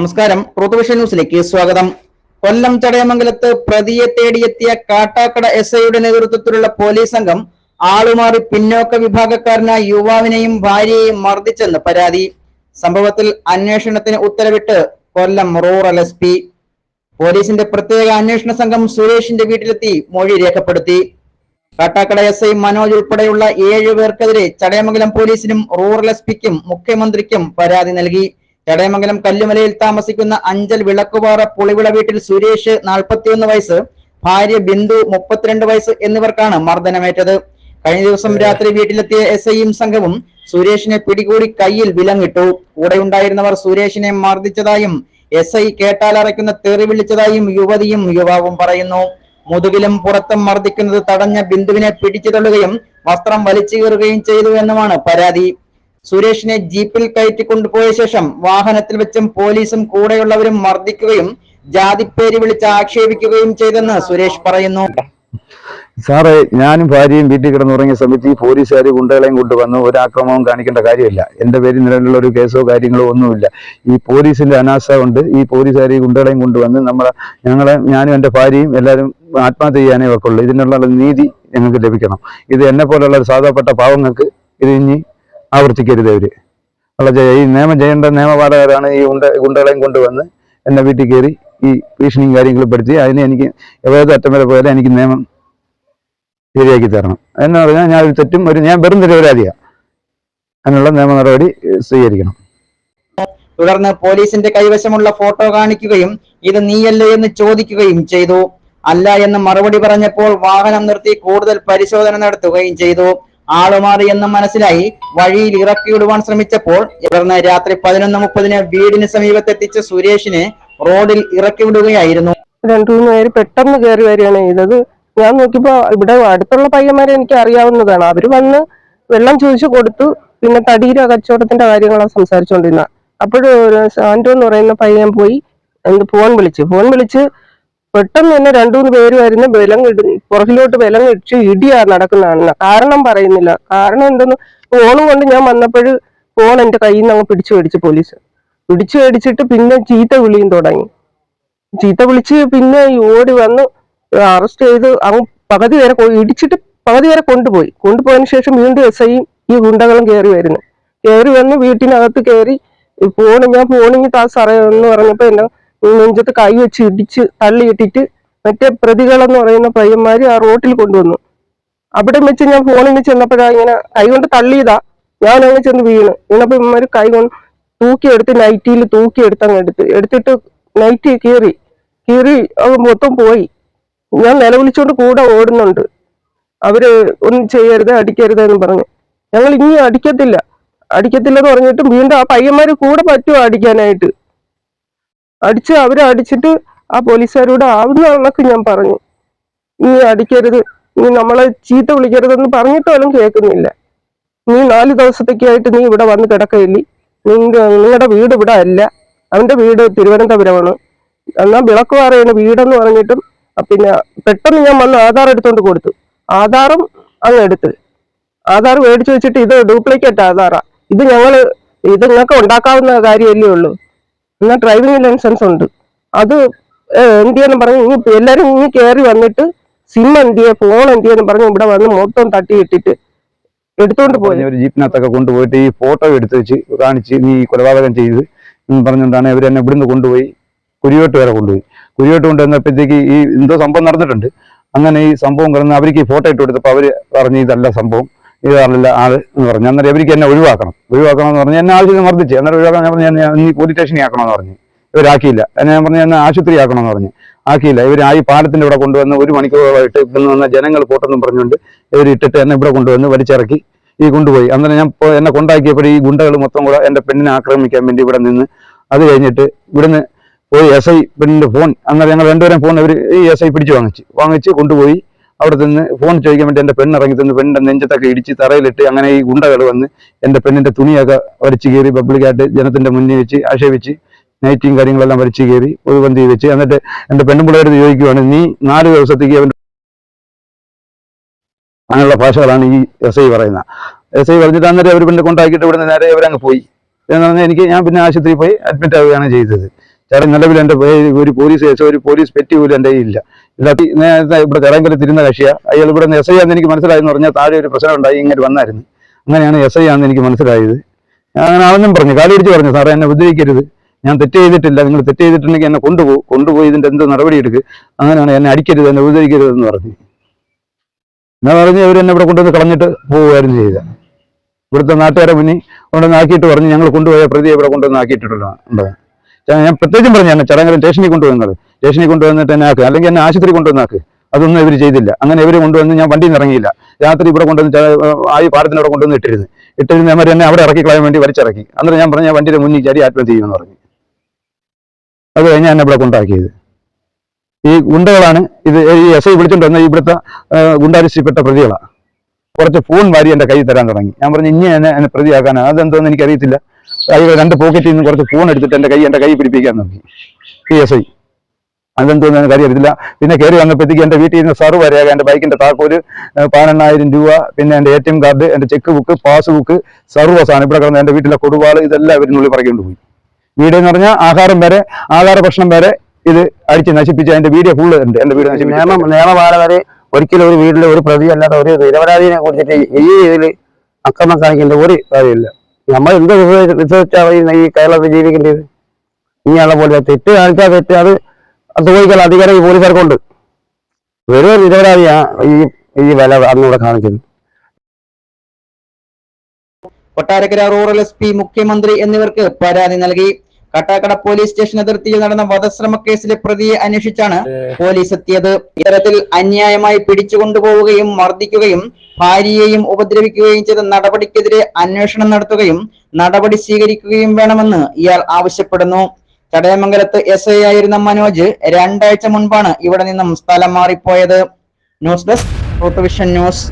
നമസ്കാരം. ഋതുവിഷ ന്യൂസിലേക്ക് സ്വാഗതം. കൊല്ലം ചടയമംഗലത്ത് പ്രതിയെ തേടിയെത്തിയ കാട്ടാക്കട എസ് ഐയുടെ നേതൃത്വത്തിലുള്ള പോലീസ് സംഘം ആളുമാറി പിന്നോക്ക വിഭാഗക്കാരനായ യുവാവിനെയും ഭാര്യയെയും മർദ്ദിച്ചെന്ന് പരാതി. സംഭവത്തിൽ അന്വേഷണത്തിന് ഉത്തരവിട്ട് കൊല്ലം റൂറൽ എസ് പി. പോലീസിന്റെ പ്രത്യേക അന്വേഷണ സംഘം സുരേഷിന്റെ വീട്ടിലെത്തി മൊഴി രേഖപ്പെടുത്തി. കാട്ടാക്കട എസ് ഐ മനോജ് ഉൾപ്പെടെയുള്ള ഏഴു പേർക്കെതിരെ ചടയമംഗലം പോലീസിനും റൂറൽ എസ് പിക്കും മുഖ്യമന്ത്രിക്കും പരാതി നൽകി. ചടയമംഗലം കല്ലുമലയിൽ താമസിക്കുന്ന അഞ്ചൽ വിളക്കുപാറ പുളിവിള വീട്ടിൽ സുരേഷ് നാൽപ്പത്തിയൊന്ന് വയസ്സ് ഭാര്യ ബിന്ദു മുപ്പത്തിരണ്ട് വയസ്സ് എന്നിവർക്കാണ് മർദ്ദനമേറ്റത്. കഴിഞ്ഞ ദിവസം രാത്രി വീട്ടിലെത്തിയ എസ് ഐയും സംഘവും സുരേഷിനെ പിടികൂടി കയ്യിൽ വിലങ്ങിട്ടു. കൂടെയുണ്ടായിരുന്നവർ സുരേഷിനെ മർദ്ദിച്ചതായും എസ് ഐ കേട്ടാലറയ്ക്കുന്ന തെറി വിളിച്ചതായും യുവതിയും യുവാവും പറയുന്നു. മുതുകിലും പുറത്തും മർദ്ദിക്കുന്നത് തടഞ്ഞ ബിന്ദുവിനെ പിടിച്ചു തള്ളുകയും വസ്ത്രം വലിച്ചു കീറുകയും ചെയ്തു എന്നുമാണ് പരാതി. സുരേഷിനെ ജീപ്പിൽ കയറ്റി കൊണ്ടുപോയ ശേഷം വാഹനത്തിൽ വെച്ചും പോലീസും കൂടെയുള്ളവരും മർദ്ദിക്കുകയും ജാതിപ്പേര് വിളിച്ച് ആക്ഷേപിക്കുകയും ചെയ്തെന്ന് സുരേഷ് പറയുന്നു. സാറേ ഞാനും ഭാര്യയും വീട്ടിൽ കിടന്നുറങ്ങിയ സമയത്ത് ഈ പോലീസുകാർ ഗുണ്ടകളെയും കൊണ്ടുവന്ന് ഒരു ആക്രമണവും കാണിക്കേണ്ട കാര്യമില്ല. എന്റെ പേരിൽ നിലവിലുള്ള ഒരു കേസോ കാര്യങ്ങളോ ഒന്നുമില്ല. ഈ പോലീസിന്റെ അനാസ കൊണ്ട് ഈ പോലീസുകാർ ഈ ഗുണ്ടകളെയും കൊണ്ടുവന്ന് നമ്മളെ ഞങ്ങളെ ഞാനും എന്റെ ഭാര്യയും എല്ലാവരും ആത്മഹത്യ ചെയ്യാനേ വെക്കുള്ളൂ. ഇതിനുള്ള നീതി ഞങ്ങൾക്ക് ലഭിക്കണം. ഇത് എന്നെ പോലുള്ള സാധാപ്പെട്ട പാവങ്ങൾക്ക് ഇത് ഇനി ആവർത്തിക്കരുത് ഉള്ള ചെയ്യ- ഈ നിയമം ചെയ്യേണ്ട നിയമപാലകരാണ് ഈ ഗുണ്ട ഗുണ്ടകളെയും കൊണ്ടുവന്ന് എന്നെ വീട്ടിൽ കയറി ഈ ഭീഷണിയും കാര്യങ്ങളും പഠിച്ച് അതിന് എനിക്ക് ഏത് അറ്റം വരെ പോയാലും എനിക്ക് നിയമം ശരിയാക്കി തരണം. എന്ന് പറഞ്ഞാൽ ഞാൻ ഒരു തെറ്റും ഒരു ഞാൻ വെറും നിരപരാധിയാണ് അതിനുള്ള നിയമ നടപടി സ്വീകരിക്കണം. തുടർന്ന് പോലീസിന്റെ കൈവശമുള്ള ഫോട്ടോ കാണിക്കുകയും ഇത് നീയല്ലേ എന്ന് ചോദിക്കുകയും ചെയ്തു. അല്ല എന്ന് മറുപടി പറഞ്ഞപ്പോൾ വാഹനം നിർത്തി കൂടുതൽ പരിശോധന നടത്തുകയും ചെയ്തു. ആളുമാറി എന്ന് മനസ്സിലായി. വഴിയിൽ ഇറക്കിവിടുവാൻ ശ്രമിച്ചപ്പോൾ തുടർന്ന് രാത്രി പതിനൊന്ന് മുപ്പതിന് വീടിന് സമീപത്തെത്തിച്ച സുരേഷിനെ റോഡിൽ ഇറക്കി വിടുകയായിരുന്നു. രണ്ടു മൂന്ന് പേര് പെട്ടെന്ന് കയറി വരികയാണ് ചെയ്തത്. ഞാൻ നോക്കിയപ്പോ ഇവിടെ അടുത്തുള്ള പയ്യന്മാരെ എനിക്ക് അറിയാവുന്നതാണ്. അവർ വന്ന് വെള്ളം ചോദിച്ചു കൊടുത്തു. പിന്നെ തടിയിലെ കച്ചവടത്തിന്റെ കാര്യങ്ങളാണ് സംസാരിച്ചോണ്ടിരുന്ന അപ്പോഴും സാൻഡോ എന്ന് പറയുന്ന പയ്യൻ പോയി എന്ത് ഫോൺ വിളിച്ചു. ഫോൺ വിളിച്ച് പെട്ടെന്ന് തന്നെ രണ്ടു മൂന്ന് പേര് വരുന്ന ബലം പുറകിലോട്ട് ബലം ഇടിച്ച് ഇടിയാ നടക്കുന്നതാണ് കാരണം പറയുന്നില്ല. കാരണം എന്തെന്ന് ഫോണും കൊണ്ട് ഞാൻ വന്നപ്പോൾ ഫോൺ എന്റെ കയ്യിൽ നിന്ന് അങ്ങ് പിടിച്ചു മേടിച്ചു പോലീസ്. പിടിച്ചു മേടിച്ചിട്ട് പിന്നെ ചീത്ത വിളിയും തുടങ്ങി. ചീത്ത വിളിച്ച് പിന്നെ ഓടി വന്ന് അറസ്റ്റ് ചെയ്ത് അങ്ങ് പകുതി വരെ ഇടിച്ചിട്ട് പകുതി വരെ കൊണ്ടുപോയി. കൊണ്ടുപോയതിന് ശേഷം വീണ്ടും എസ് ഐയും ഈ ഗുണ്ടകളും കയറി വരുന്നു. കയറി വന്ന് വീട്ടിനകത്ത് കയറി ഫോണ് ഞാൻ ഫോണിങ് താ സാറേ എന്ന് പറഞ്ഞപ്പോ എന്നെ നെഞ്ചത്ത് കൈ വെച്ച് ഇടിച്ച് തള്ളിയിട്ടിട്ട് മറ്റേ പ്രതികളെന്ന് പറയുന്ന പയ്യന്മാര് ആ റോട്ടിൽ കൊണ്ടുവന്നു. അവിടെ വെച്ച് ഞാൻ ഫോണിന് ചെന്നപ്പോഴാ ഇങ്ങനെ കൈ കൊണ്ട് തള്ളിയതാ. ഞാൻ അങ്ങനെ ചെന്ന് വീണ്. വീണപ്പോ ഇവന്മാര് കൈ കൊണ്ട് തൂക്കിയെടുത്ത് നൈറ്റിയിൽ തൂക്കിയെടുത്ത് അങ്ങ് എടുത്ത്. എടുത്തിട്ട് നൈറ്റ് കീറി. കീറി മൊത്തം പോയി. ഞാൻ നിലവിളിച്ചോണ്ട് കൂടെ ഓടുന്നുണ്ട്. അവർ ഒന്നും ചെയ്യരുത് അടിക്കരുത് എന്ന് പറഞ്ഞു. ഞങ്ങൾ ഇനി അടിക്കത്തില്ല. അടിക്കത്തില്ലെന്ന് പറഞ്ഞിട്ടും വീണ്ടും ആ പയ്യന്മാര് കൂടെ പറ്റുമോ അടിക്കാനായിട്ട്? അടിച്ച് അവരെ അടിച്ചിട്ട് ആ പോലീസുകാരോട് ആവുന്ന ആളൊക്കെ ഞാൻ പറഞ്ഞു. നീ അടിക്കരുത് നീ നമ്മളെ ചീത്ത വിളിക്കരുതെന്ന് പറഞ്ഞിട്ട് പോലും കേൾക്കുന്നില്ല. നീ നാല് ദിവസത്തേക്കായിട്ട് നീ ഇവിടെ വന്ന് കിടക്കയില്ലേ. നിങ്ങളുടെ വീട് ഇവിടെ അല്ല. അവന്റെ വീട് തിരുവനന്തപുരമാണ്. എന്നാ വിളക്കുപാറയാണ് വീടെന്ന് പറഞ്ഞിട്ടും പിന്നെ പെട്ടെന്ന് ഞാൻ വന്ന് ആധാർ എടുത്തോണ്ട് കൊടുത്തു. ആധാറും അങ്ങ് എടുത്ത്. ആധാർ മേടിച്ചു വെച്ചിട്ട് ഇത് ഡ്യൂപ്ലിക്കേറ്റ് ആധാറാ. ഇത് ഞങ്ങൾ ഇത് നിങ്ങൾക്ക് ഉണ്ടാക്കാവുന്ന കാര്യമല്ലേ ഉള്ളൂ. എന്നാൽ ഡ്രൈവിംഗ് ലൈസൻസ് ഉണ്ട്. അത് എന്ത് ചെയ്യാന്ന് പറഞ്ഞു ഇനി എല്ലാരും ഇനി കയറി വന്നിട്ട് സിം എന്ത് ചെയ്യാ ഫോൺ എന്ത് ചെയ്യാന്ന് പറഞ്ഞു ഇവിടെ വന്ന് മൊത്തം തട്ടി ഇട്ടിട്ട് എടുത്തോണ്ട് പോയി ഒരു ജീപ്പിനകത്തൊക്കെ കൊണ്ടുപോയിട്ട് ഈ ഫോട്ടോ എടുത്ത് വെച്ച് കാണിച്ച് നീ കൊലപാതകം ചെയ്ത് എന്ന് പറഞ്ഞുകൊണ്ടാണ് ഇവർ എന്നെ ഇവിടുന്ന് കൊണ്ടുപോയി കുരിയോട്ട് വരെ കൊണ്ടുപോയി. കുരിയോട്ട് കൊണ്ടുവന്നപ്പോഴത്തേക്ക് ഈ എന്തോ സംഭവം നടന്നിട്ടുണ്ട്. അങ്ങനെ ഈ സംഭവം കിടന്ന് അവർക്ക് ഈ ഫോട്ടോ ഇട്ട് കൊടുത്തപ്പോൾ അവർ പറഞ്ഞു ഇതല്ല സംഭവം. ഇതല്ല ആൾ എന്ന് പറഞ്ഞു. അന്നേരം ഇവർക്ക് എന്നെ ഒഴിവാക്കണം. ഒഴിവാക്കണം എന്ന് പറഞ്ഞു എന്നെ ആവശ്യത്തിന് മർദ്ദിച്ച്. അന്നേരം ഒഴിവാക്കാൻ ഞാൻ പറഞ്ഞു നീ പോലീസ് സ്റ്റേഷനിൽ ആക്കണമെന്ന് പറഞ്ഞു. ഇവരാക്കിയില്ല. എന്നെ ഞാൻ പറഞ്ഞു എന്നെ ആശുപത്രി ആക്കണമെന്ന് പറഞ്ഞു. ആക്കിയില്ല. ഇവർ ആ ഈ പാലത്തിന്റെ ഇവിടെ കൊണ്ടുവന്ന് ഒരു മണിക്കൂറായിട്ട് ഇതിൽ നിന്ന് ജനങ്ങൾ പോട്ടെന്നും പറഞ്ഞുകൊണ്ട് ഇവർ ഇട്ടിട്ട് എന്നെ ഇവിടെ കൊണ്ടുവന്ന് വലിച്ചിറക്കി ഈ കൊണ്ടുപോയി. അന്നേരം ഞാൻ എന്നെ കൊണ്ടാക്കിയപ്പോൾ ഈ ഗുണ്ടകൾ മൊത്തം കൂടെ എന്റെ പെണ്ണിനെ ആക്രമിക്കാൻ വേണ്ടി ഇവിടെ നിന്ന് അത് കഴിഞ്ഞിട്ട് ഇവിടുന്ന് പോയി എസ് ഐ പെണ്ണിന്റെ ഫോൺ. അന്നേരം ഞങ്ങൾ രണ്ടുപേരും ഫോൺ ഇവർ ഈ എസ് ഐ പിടിച്ച് വാങ്ങിച്ച്. വാങ്ങിച്ച് കൊണ്ടുപോയി. അവിടെ നിന്ന് ഫോൺ ചോദിക്കാൻ വേണ്ടി എന്റെ പെണ്ണ് ഇറങ്ങി തന്ന് പെണ്ണിന്റെ നെഞ്ചത്തൊക്കെ ഇടിച്ച് തറയിലിട്ട് അങ്ങനെ ഈ ഗുണ്ടകൾ വന്ന് എന്റെ പെണ്ണിന്റെ തുണിയൊക്കെ വലിച്ചു കയറി പബ്ലിക്കായിട്ട് ജനത്തിന്റെ മുന്നിൽ വെച്ച് ആക്ഷേപിച്ച് നൈറ്റിയും കാര്യങ്ങളെല്ലാം വലിച്ചു കയറി വന്തി വെച്ച്. എന്നിട്ട് എന്റെ പെണ്ണുപിള്ളേരോട് ചോദിക്കുവാണ് നീ നാല് ദിവസത്തേക്ക് അവൻ അങ്ങനെയുള്ള ഭാഷകളാണ് ഈ എസ് ഐ പറയുന്നത്. എസ് ഐ പറഞ്ഞിട്ട് അന്നേരം അവർ പിന്നെ കൊണ്ടാക്കിയിട്ട് ഇവിടുന്ന് നേരെ അവരങ്ങ് പോയി. എന്ന് പറഞ്ഞാൽ എനിക്ക് ഞാൻ പിന്നെ ആശുപത്രിയിൽ പോയി അഡ്മിറ്റ് ആവുകയാണ് ചെയ്തത്. ചേട്ടൻ നിലവിൽ എന്റെ ഒരു പോലീസ് കേസോ ഒരു പോലീസ് പെറ്റി പോലും എന്റെ ഇല്ല. ഇല്ലാത്ത നേരത്തെ ഇവിടെ ചെറങ്കലത്ത് തിരുന്ന കക്ഷിയാ. അയാൾ ഇവിടെ എസ് ഐ ആണെന്ന് എനിക്ക് മനസ്സിലായെന്ന് പറഞ്ഞാൽ താഴെ ഒരു പ്രശ്നം ഉണ്ടായി ഇങ്ങനെ വന്നായിരുന്നു. അങ്ങനെയാണ് എസ് ഐ ആണെന്ന് എനിക്ക് മനസ്സിലായത്. ഞാൻ അങ്ങനെ ആണെന്നും പറഞ്ഞു കാലിടിച്ച് പറഞ്ഞു സാറേ എന്നെ ഉപദ്രവിക്കരുത്. ഞാൻ തെറ്റ് ചെയ്തിട്ടില്ല. നിങ്ങൾ തെറ്റ് ചെയ്തിട്ടുണ്ടെങ്കിൽ എന്നെ കൊണ്ടുപോകും കൊണ്ടുപോയി ഇതിന്റെ എന്ത് നടപടി എടുക്കുക അങ്ങനെയാണ് എന്നെ അടിക്കരുത് എന്നെ ഉപദ്രവിക്കരുത് എന്ന് പറഞ്ഞു. എന്നാ പറഞ്ഞ് അവർ എന്നെ ഇവിടെ കൊണ്ടുവന്ന് കളഞ്ഞിട്ട് പോവുകയായിരുന്നു ചെയ്തത് ഇവിടുത്തെ നാട്ടുകാരെ മുന്നിൽ കൊണ്ടുവന്ന് ആക്കിയിട്ട് പറഞ്ഞു ഞങ്ങൾ കൊണ്ടുപോയ പ്രതിയെ ഇവിടെ കൊണ്ടുവന്ന് ആക്കിയിട്ടുണ്ടല്ലോ ഉണ്ടത് ഞാൻ- പ്രത്യേകം പറഞ്ഞു എന്നെ ചടങ്ങ് സ്റ്റേഷനിൽ കൊണ്ടുവന്നത് സ്റ്റേഷനിൽ കൊണ്ടുവന്നിട്ട് എന്നെ ആക്കുക അല്ലെങ്കിൽ എന്നെ ആശുപത്രി കൊണ്ടുവന്നാക്ക്. അതൊന്നും ഇവർ ചെയ്തില്ല. അങ്ങനെ ഇവർ കൊണ്ടുവന്ന് ഞാൻ വണ്ടിയിൽ ഇറങ്ങിയില്ല. രാത്രി ഇവിടെ കൊണ്ടുവന്ന് ആയി പാടത്തിനവിടെ കൊണ്ടുവന്ന് ഇട്ടിരുന്നു. ഇട്ടിരുന്ന അവർ എന്നെ അവിടെ ഇറക്കി കളയാൻ വേണ്ടി വലിച്ചിറക്കി. അന്നേരം ഞാൻ പറഞ്ഞ വണ്ടിയുടെ മുന്നിൽ ചാടി ആത്മഹത്യ ചെയ്യുമെന്ന് പറഞ്ഞു. അത് ഞാൻ എന്നെ ഇവിടെ കൊണ്ടാക്കിയത്. ഈ ഗുണ്ടകളാണ് ഇത് ഈ എസ് ഐ വിളിച്ചോണ്ട് വന്ന ഇവിടുത്തെ ഗുണ്ടാരിശ്രീപ്പെട്ട പ്രതികളാണ് കുറച്ച് ഫോൺ വാരി എന്റെ കയ്യിൽ തരാൻ തുടങ്ങി. ഞാൻ പറഞ്ഞു ഇനി എന്നെ എന്നെ പ്രതിയാക്കാനാണ് അതെന്തോന്ന് എനിക്കറിയത്തില്ല. കൈ രണ്ട് പോക്കറ്റിൽ നിന്ന് കുറച്ച് ഫോൺ എടുത്തിട്ട് എന്റെ കൈ എന്റെ കൈ പിടിപ്പിക്കാൻ നോക്കി. പി എസ് ഐ അതെന്തോന്ന് എനിക്ക് അറിയത്തില്ല. പിന്നെ കയറി വന്നപ്പോഴത്തേക്ക് എന്റെ വീട്ടിൽ നിന്ന് സർവ് വരെയാകെ എന്റെ ബൈക്കിന്റെ താക്കോൽ പതിനെണ്ണായിരം രൂപ പിന്നെ എന്റെ എ ടി എം കാർഡ് എന്റെ ചെക്ക് ബുക്ക് പാസ്ബുക്ക് സർവ സാധനം. ഇവിടെ കിടന്ന് എന്റെ വീട്ടിലെ കൊടുവാൾ ഇതെല്ലാം ഇവരിനുള്ളിൽ പറയേണ്ടി പോയി. വീട് എന്ന് പറഞ്ഞാൽ ആഹാരം വരെ ആഹാര ഭക്ഷണം വരെ ഇത് അടിച്ച് നശിപ്പിച്ച് അതിന്റെ വീഡിയോ ഫുള്ള് ഉണ്ട്. എന്റെ വീട് നിയമം നിയമപാലകരെ ഒരിക്കലും ഒരു വീട്ടിലെ ഒരു പ്രതി അല്ലാത്ത ഒരു നിരപരാധിനെ കുറിച്ചിട്ട് ഈ രീതിയിൽ അക്രമം കാണിക്കേണ്ട ഒരു കാര്യമില്ല. നമ്മൾ എന്ത് വിശ്വസിച്ചാണ് ഈ കേരളത്തിൽ ജീവിക്കേണ്ടത്? ഇനിയുള്ള പോലെ തെറ്റ് കാണിച്ചാൽ തെറ്റ് അത് ചോദിക്കാൻ അധികാരം ഈ പോലീസുകാർക്കുണ്ട്. വെറും നിരപരാധിയാണ് നിരപരാധിയാ ഈ ഈ വില അന്നിവിടെ കാണിക്കുന്നത് കൊട്ടാരക്കര റൂറൽ എസ് പി മുഖ്യമന്ത്രി എന്നിവർക്ക് പരാതി നൽകി. കട്ടാക്കട പോലീസ് സ്റ്റേഷൻ അതിർത്തിയിൽ നടന്ന വധശ്രമ കേസിലെ പ്രതിയെ അന്വേഷിച്ചാണ് പോലീസ് എത്തിയത്. ഇത്തരത്തിൽ അന്യായമായി പിടിച്ചുകൊണ്ടുപോവുകയും മർദ്ദിക്കുകയും ഭാര്യയെയും ഉപദ്രവിക്കുകയും ചെയ്ത നടപടിക്കെതിരെ അന്വേഷണം നടത്തുകയും നടപടി സ്വീകരിക്കുകയും വേണമെന്ന് ഇയാൾ ആവശ്യപ്പെടുന്നു. ചടയമംഗലത്ത് എസ് ഐ ആയിരുന്ന മനോജ് രണ്ടാഴ്ച മുൻപാണ് ഇവിടെ നിന്നും സ്ഥലം മാറിപ്പോയത്. News desk news.